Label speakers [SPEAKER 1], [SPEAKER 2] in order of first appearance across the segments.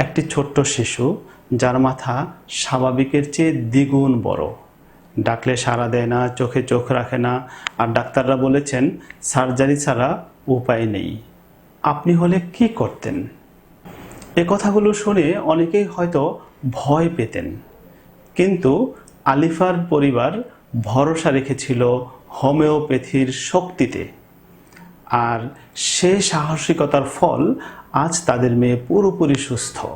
[SPEAKER 1] একটি ছোট্ট শিশু যার মাথা স্বাভাবিকের চেয়ে দ্বিগুণ বড়। ডাকলে সাড়া দেয় না, চোখে চোখ রাখে না আর ডাক্তাররা বলেছেন, সার্জারি ছাড়া উপায় নেই। আপনি হলে কি করতেন? এ কথাগুলো শুনে অনেকেই হয়তো ভয় পেতেন। কিন্তু আলিফার পরিবার ভরসা রেখেছিল হোমিওপ্যাথির শক্তিতে। আর সে সাহসিকতার ফল আজ তাদের মেয়ে পুরোপুরি সুস্থ।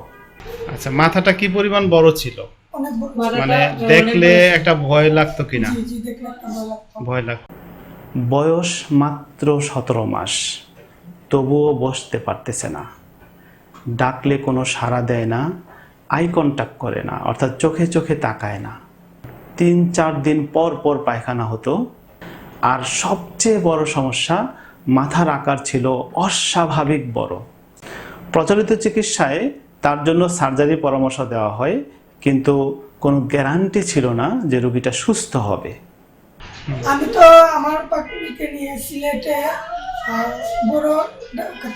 [SPEAKER 1] আচ্ছা মাথাটা কি পরিমাণ বড় ছিল? মানে দেখলে একটা ভয় লাগতো কিনা
[SPEAKER 2] লাগতো।
[SPEAKER 1] ভয় লাগ বয়স মাত্র সতেরো মাস। তবুও বসতে পারতেছে না। ডাকলে কোনো সাড়া দেয় না আই কন্ট্যাক্ট করে না অর্থাৎ চোখে চোখে তাকায় না। তিন চার দিন পর পর পায়খানা হতো। আর সবচেয়ে বড় সমস্যা মাথার আকার ছিল অস্বাভাবিক বড়। প্রচলিত চিকিৎসায় তার জন্য সার্জারি পরামর্শ দেওয়া হয়, কিন্তু কোনো গ্যারান্টি ছিল না যে রোগীটা সুস্থ হবে।
[SPEAKER 2] আমি তো আমার পাকুড়িকে নিয়ে সিলেটে বড়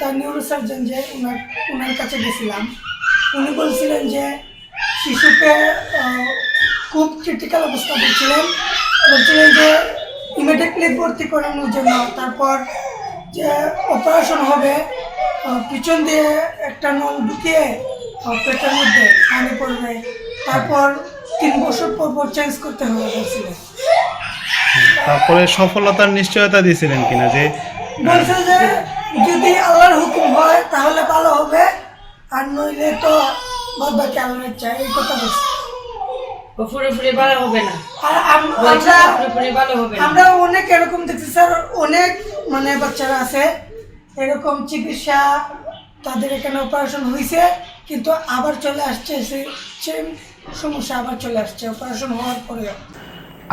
[SPEAKER 2] তার নিউরোসার্জন যে ওনার ওনার কাছে গেছিলাম। উনি বলছিলেন যে শিশুকে খুব ক্রিটিক্যাল অবস্থা বলছিলেন। বলছিলেন যে ইমিডিয়েটলি ভর্তি করানোর জন্য, তারপর যে অপারেশন হবে পিছন দিয়ে একটা নল ঢুকিয়ে পেটের মধ্যে পানি পড়বে তারপর তিন বছর পর পর চেঞ্জ করতে হবে
[SPEAKER 1] তারপরে সফলতার নিশ্চয়তা দিয়েছিলেন কিনা যে
[SPEAKER 2] বলছে যে যদি আল্লাহর হুকুম হয় তাহলে ভালো হবে আর নইলে তো বাদ বাকি আল্লাহর ইচ্ছা এই কথা বলছে।
[SPEAKER 3] পুরোপুরি ভালো হবে না।
[SPEAKER 2] আর আমরা
[SPEAKER 3] পুরোপুরি ভালো হবে
[SPEAKER 2] আমরা অনেক এরকম দেখছি স্যার অনেক মানে বাচ্চারা আছে এরকম চিকিৎসা তাদের এখানে অপারেশন হয়েছে কিন্তু আবার চলে আসছে সেম সমস্যা আবার চলে আসছে অপারেশন হওয়ার পরেও।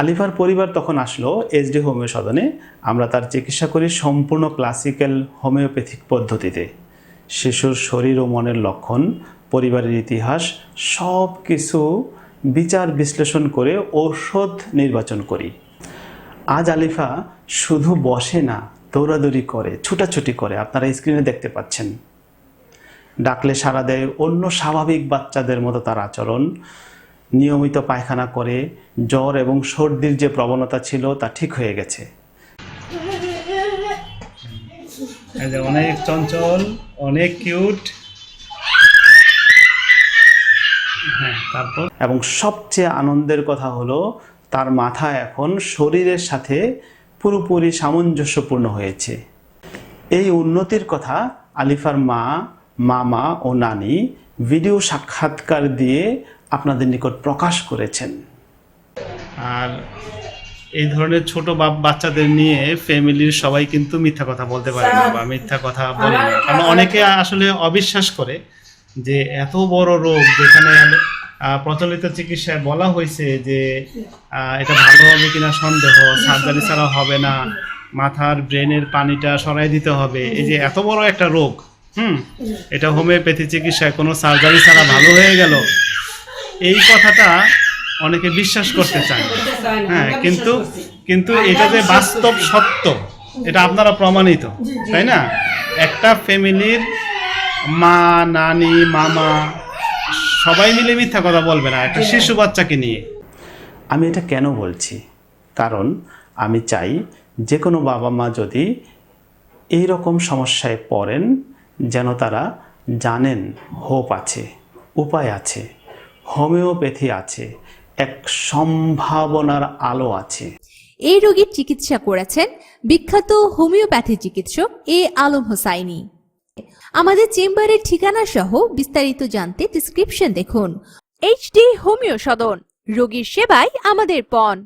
[SPEAKER 1] আলিফার পরিবার তখন আসলো এসডি হোমিও সদনে। আমরা তার চিকিৎসা করি সম্পূর্ণ ক্লাসিক্যাল হোমিওপ্যাথিক পদ্ধতিতে। শিশুর শরীর ও মনের লক্ষণ, পরিবারের ইতিহাস সব কিছু বিচার বিশ্লেষণ করে ঔষধ নির্বাচন করি। আজ আলিফা শুধু বসে না দৌড়াদৌড়ি করে ছুটাছুটি করে আপনারা স্ক্রিনে দেখতে পাচ্ছেন। ডাকলে সাড়া দেয় অন্য স্বাভাবিক বাচ্চাদের মতো তার আচরণ। নিয়মিত পায়খানা করে জ্বর এবং সর্দির যে প্রবণতা ছিল তা ঠিক হয়ে গেছে। অনেক চঞ্চল অনেক কিউট হ্যাঁ তারপর? এবং সবচেয়ে আনন্দের কথা হলো তার মাথা এখন শরীরের সাথে পুরোপুরি সামঞ্জস্যপূর্ণ হয়েছে। এই উন্নতির কথা আলিফার মা, মামা ও নানি ভিডিও সাক্ষাৎকার দিয়ে আপনাদের নিকট প্রকাশ করেছেন। আর এই ধরনের ছোট বাচ্চাদের নিয়ে ফ্যামিলির সবাই কিন্তু মিথ্যা কথা বলতে পারে না বা মিথ্যা কথা বলে না। কারণ অনেকে আসলে অবিশ্বাস করে যে এত বড় রোগ যেখানে প্রচলিত চিকিৎসায় বলা হয়েছে যে এটা ভালো হবে কিনা সন্দেহ সার্জারি ছাড়া হবে না মাথার ব্রেনের পানিটা সরাই দিতে হবে। এই যে এত বড় একটা রোগ হুম এটা হোমিওপ্যাথি চিকিৎসায় কোনো সার্জারি ছাড়া ভালো হয়ে গেল। এই কথাটা অনেকে বিশ্বাস করতে চায়। হ্যাঁ কিন্তু কিন্তু এটা যে বাস্তব সত্য এটা আপনারা প্রমাণিত তাই না? একটা ফ্যামিলির মা নানি মামা সবাই মিলে মিথ্যা কথা বলবে না একটা শিশু বাচ্চাকে নিয়ে। আমি এটা কেন বলছি? কারণ আমি চাই যে কোনো বাবা মা যদি এই রকম সমস্যায় পড়েন যেন তারা জানেন হোপ আছে উপায় আছে হোমিওপ্যাথি আছে এক সম্ভাবনার আলো আছে।
[SPEAKER 4] এই রোগীর চিকিৎসা করেছেন বিখ্যাত হোমিওপ্যাথি চিকিৎসক এ আলম হোসাইনি। আমাদের চেম্বারের ঠিকানা সহ বিস্তারিত জানতে ডিসক্রিপশন দেখুন। এইচডি হোমিও সদন, রোগীর সেবাই আমাদের পণ।